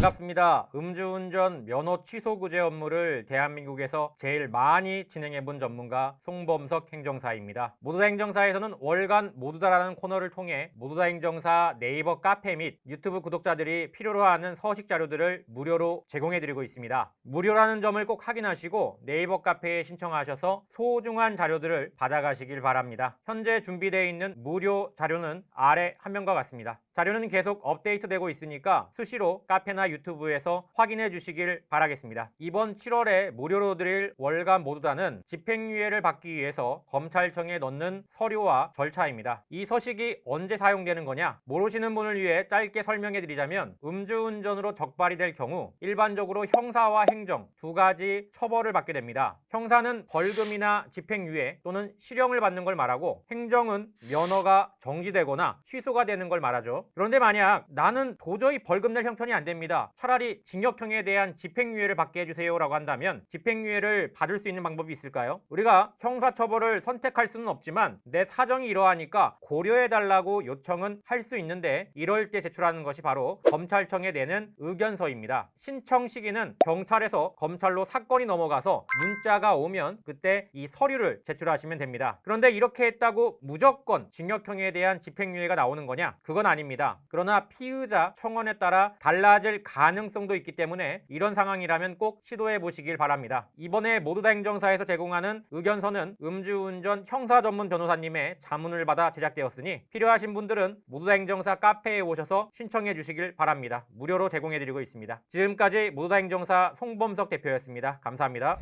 반갑습니다. 음주운전 면허 취소 구제 업무를 대한민국에서 제일 많이 진행해 본 전문가 송범석 행정사입니다. 모두다 행정사에서는 월간 모두다라는 코너를 통해 모두다 행정사 네이버 카페 및 유튜브 구독자들이 필요로 하는 서식 자료들을 무료로 제공해 드리고 있습니다. 무료라는 점을 꼭 확인하시고 네이버 카페에 신청하셔서 소중한 자료들을 받아가시길 바랍니다. 현재 준비되어 있는 무료 자료는 아래 화면과 같습니다. 자료는 계속 업데이트되고 있으니까 수시로 카페나 유튜브에서 확인해 주시길 바라겠습니다. 이번 7월에 무료로 드릴 월간 모두다는 집행유예를 받기 위해서 검찰청에 넣는 서류와 절차입니다. 이 서식이 언제 사용되는 거냐? 모르시는 분을 위해 짧게 설명해 드리자면 음주운전으로 적발이 될 경우 일반적으로 형사와 행정 두 가지 처벌을 받게 됩니다. 형사는 벌금이나 집행유예 또는 실형을 받는 걸 말하고 행정은 면허가 정지되거나 취소가 되는 걸 말하죠. 그런데 만약 나는 도저히 벌금 낼 형편이 안 됩니다. 차라리 징역형에 대한 집행유예를 받게 해주세요라고 한다면 집행유예를 받을 수 있는 방법이 있을까요? 우리가 형사처벌을 선택할 수는 없지만 내 사정이 이러하니까 고려해달라고 요청은 할 수 있는데 이럴 때 제출하는 것이 바로 검찰청에 내는 의견서입니다. 신청 시기는 경찰에서 검찰로 사건이 넘어가서 문자가 오면 그때 이 서류를 제출하시면 됩니다. 그런데 이렇게 했다고 무조건 징역형에 대한 집행유예가 나오는 거냐? 그건 아닙니다. 그러나 피의자 청원에 따라 달라질 가능성도 있기 때문에 이런 상황이라면 꼭 시도해 보시길 바랍니다. 이번에 모두다 행정사에서 제공하는 의견서는 음주운전 형사 전문 변호사님의 자문을 받아 제작되었으니 필요하신 분들은 모두다 행정사 카페에 오셔서 신청해 주시길 바랍니다. 무료로 제공해 드리고 있습니다. 지금까지 모두다 행정사 송범석 대표였습니다. 감사합니다.